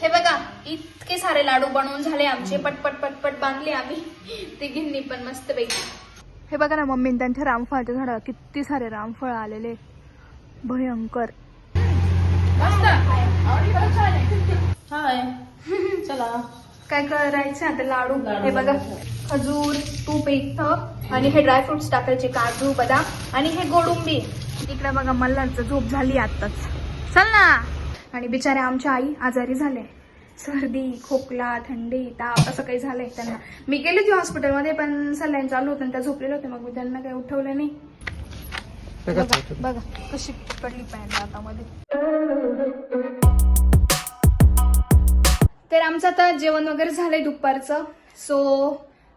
हे बघा इतके सारे लाडू बनवून झाले आमचे पटपट पटपट बांधले आम्ही. तिघींनी पण मस्त पैकी हे बघा ना मम्मी त्यांच्या रामफळाच्या झाडाला किती सारे रामफळ आलेले. भयंकर. चला. काय करायचं आता? लाडू. हे बघा. खजूर तूप इथं. आणि हे ड्रायफ्रुट्स टाकायचे काजू बदाम. आणि हे गोडुंबी. इकडे बघा मल्हारचं झोप झाली आत्ताच. चल ना. आणि बिचारे आमच्या आई आजारी झाले. सर्दी खोकला थंडी ताप असं काही झालंय त्यांना. मी गेले होते हॉस्पिटलमध्ये पण सलाईन चालू होतं त्या झोपलेले होते. मग मी त्यांना काही उठवलं नाही. बघा कशी पडली पॅन्ट हातामध्ये तर आमचं आता जेवण वगैरे झालंय दुपारचं. सो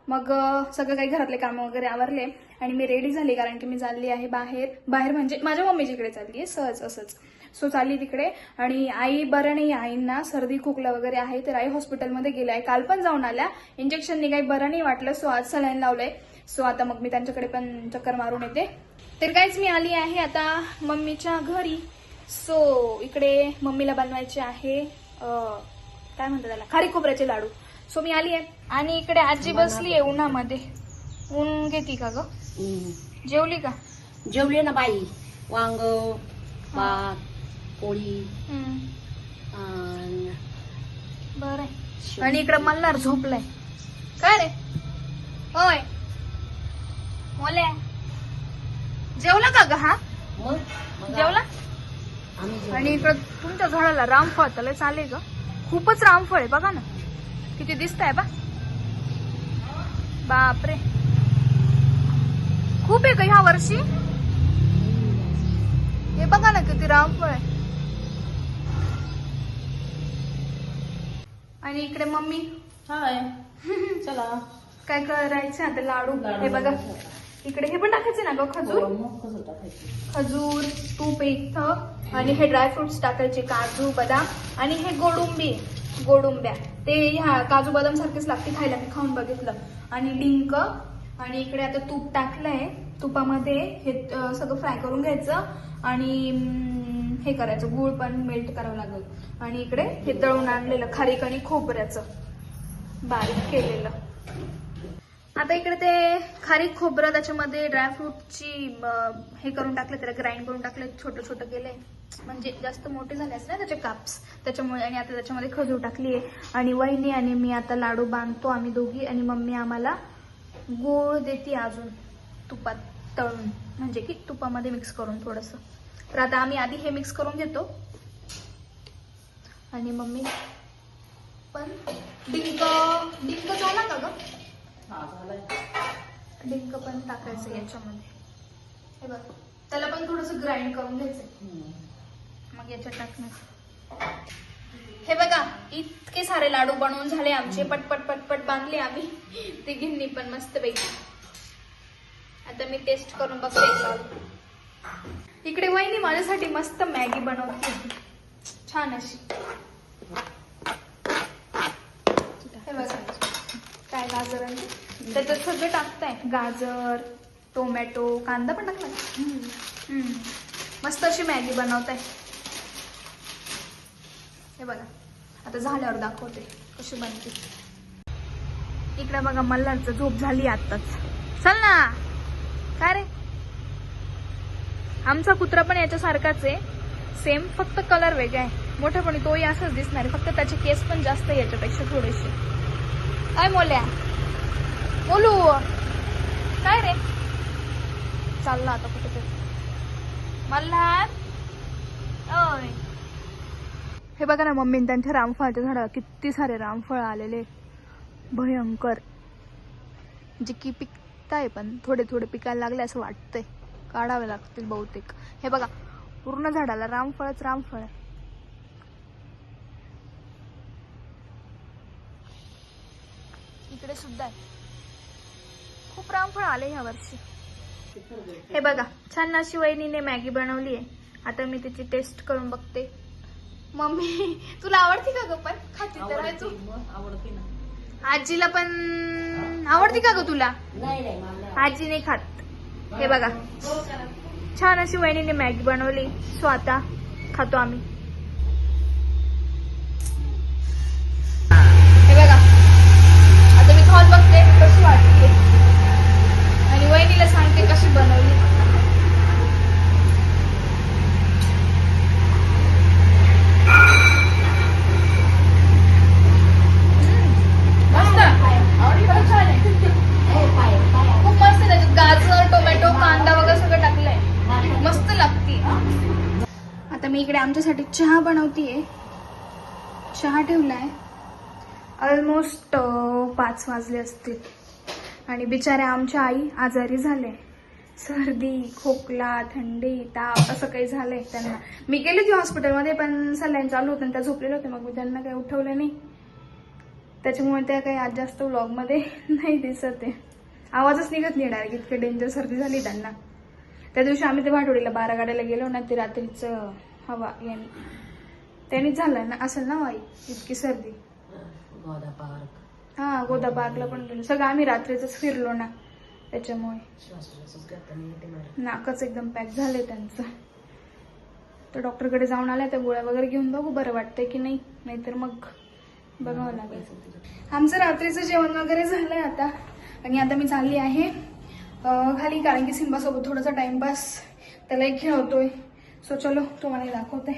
मग सगळं काही घरातले कामं वगैरे आवरले. आणि मी रेडी झाली कारण की मी चालली आहे बाहेर. बाहेर म्हणजे माझ्या मम्मीच्याकडे चालली आहे सहज असंच. सो चालली तिकडे. आणि आई बरं नाही. आईंना सर्दी खोकला वगैरे आहे तर आई हॉस्पिटलमध्ये गेल्या. आहे काल पण जाऊन आल्या. इंजेक्शनने काही बरं नाही वाटलं सो आज सलाईन लावलंय. सो आता मग मी त्यांच्याकडे पण चक्कर मारून येते. तर काहीच मी आली आहे आता मम्मीच्या घरी. सो इकडे मम्मीला बनवायचे आहे काय म्हणतात त्याला? खारी खोबऱ्याचे लाडू. सो मी आली आहे. आणि इकडे आजी बसली आहे उन्हामध्ये. ऊन घेती का ग? जेवली का? जेवले ना बाई. वांग भात पोळी. आणि बरं. आणि इकडे मल्हार झोपलाय. काय रे? होय. मोले जेवला का ग हा? जेवला. आणि इकडं तुमच्या झाडाला रामफळ त्याला चाले ग. खूपच रामफळ आहे बघा ना. किती दिसत आहे बा. बापरे. खूप आहे का ह्या वर्षी. हे बघा ना किती रामफळ आहे. आणि इकडे मम्मी. हाय. चला. काय करायचं आता? लाडू. हे बघा. इकडे हे पण टाकायचे ना ग? खजूर? हो, खजूर तूप इथं आणि हे ड्रायफ्रुट्स टाकायचे काजू बदाम. आणि हे गोडुंबी. गोडुंब्या. ते ह्या काजू बदाम सारखेच लागते खायला. मी खाऊन बघितलं. आणि डिंक. आणि इकडे आता तूप टाकलंय. तुपामध्ये हे सगळं फ्राय करून घ्यायचं. आणि हे करायचं. गूळ पण मेल्ट करावं लागेल. आणि इकडे हे तळून आणलेलं खारीक आणि खोबऱ्याचं. बारीक केलेलं. आता इकडे ते खारीक खोबरं त्याच्यामध्ये ड्रायफ्रूटची हे करून टाकले त्याला ग्राइंड करून टाकले छोटं छोटं केले. म्हणजे जास्त मोठे झाले असते ना त्याचे काप्स त्याच्यामुळे आणि आता त्याच्यामध्ये खजूर टाकली आहे. आणि वहिनी आणि मी आता लाडू बांधतो आम्ही दोघी आणि मम्मी आम्हाला गोळ देते अजून तुपात तळून. म्हणजे की तुपामध्ये मिक्स करून थोडंसं. तर आता आम्ही आधी हे मिक्स करून घेतो. आणि मम्मी पण डिंक डिंक झाला का ग? डिंक पण टाकायचं याच्यामध्ये. हे बघ त्याला पण थोडस ग्राइंड करून घ्यायचंय. हम्म. मग याच्यात टाकणार. हे बघा इतके सारे लाडू बनवून झाले आमचे. पटपट पटपट बांधले आम्ही. तिघींनी पण मस्त पैकी आता मी टेस्ट करून बघते. इकडे वहिनी माझ्यासाठी मस्त मॅगी बनवते. छान अशी. हे बघा. काय गाजर त्याच्यात सगळं टाकताय. गाजर टोमॅटो कांदा पण टाकला. मस्त अशी मॅगी बनवताय. हे बघा. आता झाल्यावर दाखवते कशी बनते. इकडे बघा मल्हारचं झोप झाली आत्ताच. चल ना. काय रे? आमचा कुत्रा पण याच्यासारखाच आहे. सेम फक्त कलर वेगळा आहे. मोठेपणी तोही असंच दिसणार आहे. फक्त त्याचे केस पण जास्त आहे याच्यापेक्षा थोडेसे काय मोल्या. बोलू काय रे? चालला आता कुठेतरी. मल्हार. हे बघा ना मम्मी त्यांच्या रामफळाच्या झाडाला किती सारे रामफळ आलेले. भयंकर. जे की पिकताय पण थोडे थोडे पिकायला लागले असं वाटतंय. काढावे लागतील बहुतेक. हे बघा पूर्ण झाडाला रामफळच रामफळ. इकडे सुद्धा आहे. खूप रामफळ आले ह्या वर्षी. हे बघा छान अशी वहिनीने मॅगी बनवली आहे. आता मी त्याची टेस्ट करून बघते. मम्मी तुला आवडते का ग पण? खाती तर आहे तू. आवडती मग, आवडती ना. आजीला पण आवडते का ग तुला? आजी नाही खात. हे बघा. छान अशी वहिनीने मॅगी बनवली. स्वतः खातो आम्ही. हे बघा. आता मी खाऊन बघते कशी वाटते. आणि वहिनीला सांगते कसं मी इकडे आमच्यासाठी चहा बनवतीये. चहा ठेवलाय. ऑलमोस्ट पाच वाजले असतील. आणि बिचाऱ्या आमच्या आई आजारी झाले. सर्दी खोकला थंडी ताप असं काही झालंय त्यांना. मी गेले होती हॉस्पिटलमध्ये पण सलाईन चालू होतं आणि त्या झोपलेले होते मग मी त्यांना काही उठवलं नाही. त्याच्यामुळे त्या काही आज जास्त व्लॉगमध्ये नाही दिसत आहे. आवाजच निघत नाही डायरेक्ट इतके डेंजर सर्दी झाली त्यांना. त्या दिवशी आम्ही ते भाटोडीला बारा गाड्याला गेलो ना ते रात्रीचं हवा यांनी. त्यांनीच झालं ना असेल ना वाई इतकी सर्दी. गोदा पार्क. हा गोदा पार्कला पण गेलो. सगळं आम्ही रात्रीच फिरलो ना त्याच्यामुळे. नाकच एकदम पॅक झालंय त्यांचं. तर डॉक्टरकडे जाऊन आल्या त्या गोळ्या वगैरे घेऊन बघू बरं वाटतंय की नाही नाहीतर मग बघावं लागेल. आमचं रात्रीचं जेवण वगैरे झालंय आता. आणि आता मी चालली आहे. खाली कारण की सिंबासोबत थोडासा टाइमपास त्यालाही खेळवतोय सो चलो तुम्हाला दाखवते.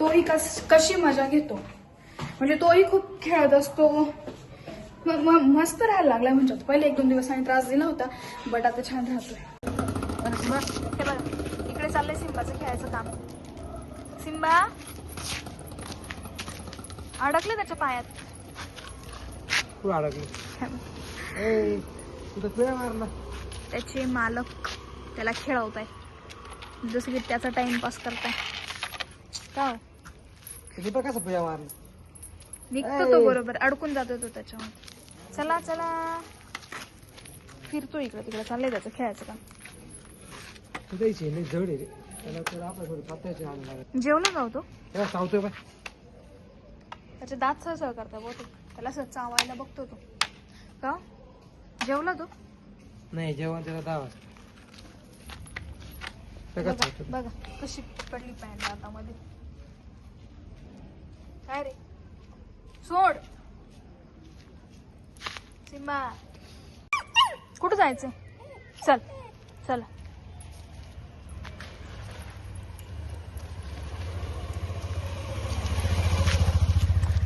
तोही कस कशी मजा घेतो. म्हणजे तोही खूप खेळत असतो. मस्त राहायला लागलाय म्हणजे. पहिले एक दोन दिवसांनी त्रास दिला होता बट आता छान राहतोय. हे इकडे चाललंय सिंबाचं खेळायचं काम. सिंबा? अडकले त्याच्या पायात. तू अडकली? त्याचे मालक त्याला खेळवत आहे जसं की त्याचा टाइमपास करताय. का? हो? कसा मारला निघतो तो बरोबर. अडकून जातो तो त्याच्यामध्ये चला चला. फिरतो इकडे तिकडे. चाललंय त्याचं खेळायचं काम. तुझा इथे नाही जड आहे रे. त्याला तर आपण थोडी पत्त्याची आणून लागेल जेवलं का हो तो? बाय. त्याचे दात सहसह करता बहुतेक. त्याला असं चावायला बघतो तो. का? जेवला तो? नाही जेवण त्याला दहा वाजता बघा कशी पडली पॅन्ट दातामध्ये काय रे? सोड. सिम्बा कुठं जायचंय? चल चल.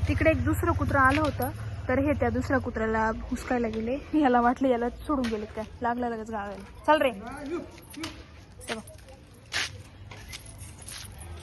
तिकडे एक दुसरं कुत्रं आलं होतं तर हे त्या दुसऱ्या कुत्र्याला हुसकायला गेले. याला वाटलं याला सोडून गेलेत काय? लागलं लगेच गावायला चल रे. चला.